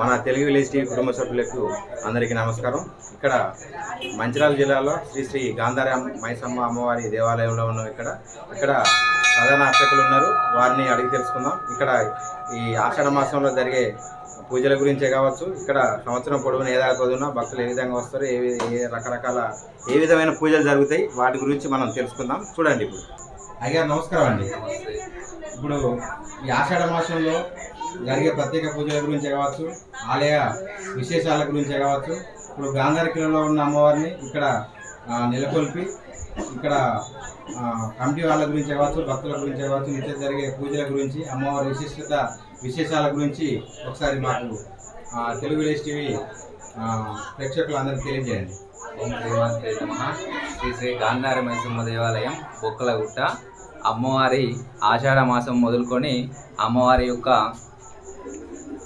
మన Telugu village TV కుటుంబ సభ్యులకు అందరికీ నమస్కారం. ఇక్కడ మంచిర్యాల జిల్లాలో శ్రీ శ్రీ గాంధారి మైసమ్మ అమ్మవారి దేవాలయంలో ఉన్నాం ఇక్కడ. ఇక్కడ ప్రధాన అర్చకులు ఉన్నారు. వారిని అడిగి తెలుసుకుందాం. ఇక్కడ ఈ ఆషాఢ మాసంలో జరిగే పూజల గురించే కావచ్చు. ఇక్కడ సంవత్సరం పొడవున ఏ దాకా భక్తులు ఏ విధంగా వస్తారు ఏ ఏ రకరకాల ఏ విధమైన పూజలు జరుగుతాయి వాటి గురించి మనం తెలుసుకుందాం. చూడండి ఇప్పుడు. అయ్యారు నమస్కారం అండి. ఇప్పుడు ఈ ఆషాఢ మాసంలో జరిగే ప్రత్యేక పూజల గురించే కావచ్చు ఆలయ విశేషాల గురించే కావచ్చు ఇప్పుడు గాంధారికిలో ఉన్న అమ్మవారిని ఇక్కడ నెలకొల్పి ఇక్కడ కమిటీ వాళ్ళ గురించి కావచ్చు భక్తుల గురించి కావచ్చు నిత్యం జరిగే పూజల గురించి అమ్మవారి విశిష్టత విశేషాల గురించి ఒకసారి మాకు తెలుగు విలేజ్ టీవీ ప్రేక్షకులందరికీ తెలియజేయండి. ఓం శ్రీమాత్రే శ్రీ శ్రీ గాంధారి మైసమ్మ దేవాలయం బొక్కలగుట్ట. అమ్మవారి ఆషాఢ మాసం మొదలుకొని అమ్మవారి యొక్క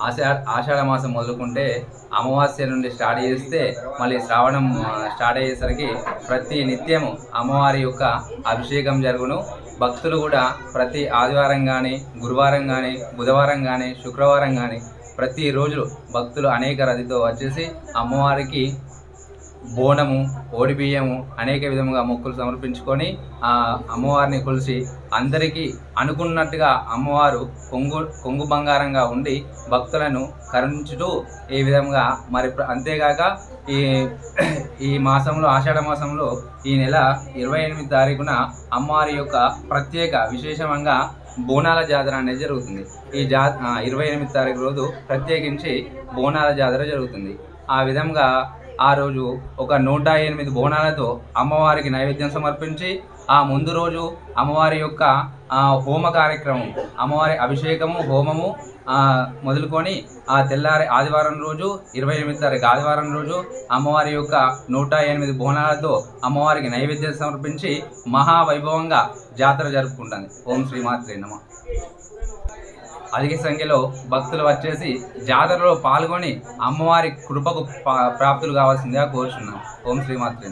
ఆషా ఆషాఢ మాసం మొదలుకుంటే అమావాస్య నుండి స్టార్ట్ చేస్తే మళ్ళీ శ్రావణం స్టార్ట్ అయ్యేసరికి ప్రతి నిత్యము అమ్మవారి యొక్క అభిషేకం జరుగును. భక్తులు కూడా ప్రతి ఆదివారం కానీ గురువారం కానీ బుధవారం కానీ శుక్రవారం కానీ ప్రతిరోజు భక్తులు అనేక రదితో వచ్చేసి అమ్మవారికి బోనము ఓడిబియ్యము అనేక విధముగా మొక్కులు సమర్పించుకొని ఆ అమ్మవారిని కొలిసి అందరికీ అనుకున్నట్టుగా అమ్మవారు కొంగు కొంగు బంగారంగా ఉండి భక్తులను కరుణించుతూ ఈ విధంగా మరి అంతేగాక ఈ ఈ మాసంలో ఆషాఢ మాసంలో ఈ నెల ఇరవై ఎనిమిది తారీఖున అమ్మవారి యొక్క ప్రత్యేక విశేషంగా బోనాల జాతర అనేది జరుగుతుంది. ఈ జా ఇరవై ఎనిమిది తారీఖు రోజు ప్రత్యేకించి బోనాల జాతర జరుగుతుంది. ఆ విధంగా ఆ రోజు ఒక నూట ఎనిమిది బోనాలతో అమ్మవారికి నైవేద్యం సమర్పించి ఆ ముందు రోజు అమ్మవారి యొక్క హోమ కార్యక్రమం అమ్మవారి అభిషేకము హోమము మొదలుకొని ఆ తెల్లారి ఆదివారం రోజు ఇరవై ఎనిమిది తారీఖు ఆదివారం రోజు అమ్మవారి యొక్క నూట ఎనిమిది బోనాలతో అమ్మవారికి నైవేద్యం సమర్పించి మహావైభవంగా జాతర జరుపుకుంటుంది. ఓం శ్రీమాత్రే నమ. అధిక సంఖ్యలో భక్తులు వచ్చేసి జాతరలో పాల్గొని అమ్మవారి కృపకు పా- ప్రాప్తులు కావాల్సిందిగా కోరుచున్నాం. ఓం శ్రీమాత్రే